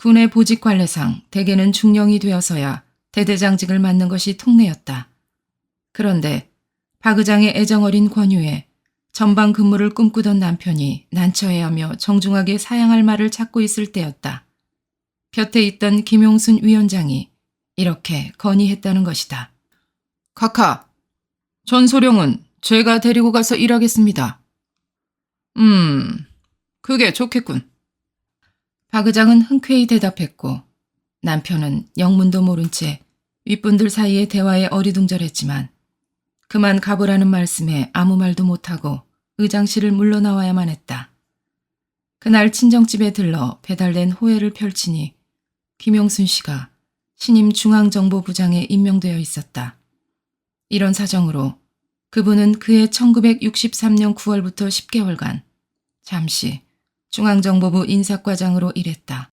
군의 보직 관례상 대개는 중령이 되어서야 대대장직을 맡는 것이 통례였다. 그런데 박 의장의 애정어린 권유에 전방 근무를 꿈꾸던 남편이 난처해하며 정중하게 사양할 말을 찾고 있을 때였다. 곁에 있던 김용순 위원장이 이렇게 건의했다는 것이다. 카카, 전 소령은 제가 데리고 가서 일하겠습니다. 음, 그게 좋겠군. 박 의장은 흔쾌히 대답했고 남편은 영문도 모른 채 윗분들 사이의 대화에 어리둥절했지만 그만 가보라는 말씀에 아무 말도 못하고 의장실을 물러나와야만 했다. 그날 친정집에 들러 배달된 호해를 펼치니 김용순 씨가 신임 중앙정보부장에 임명되어 있었다. 이런 사정으로 그분은 그해 1963년 9월부터 10개월간 잠시 중앙정보부 인사과장으로 일했다.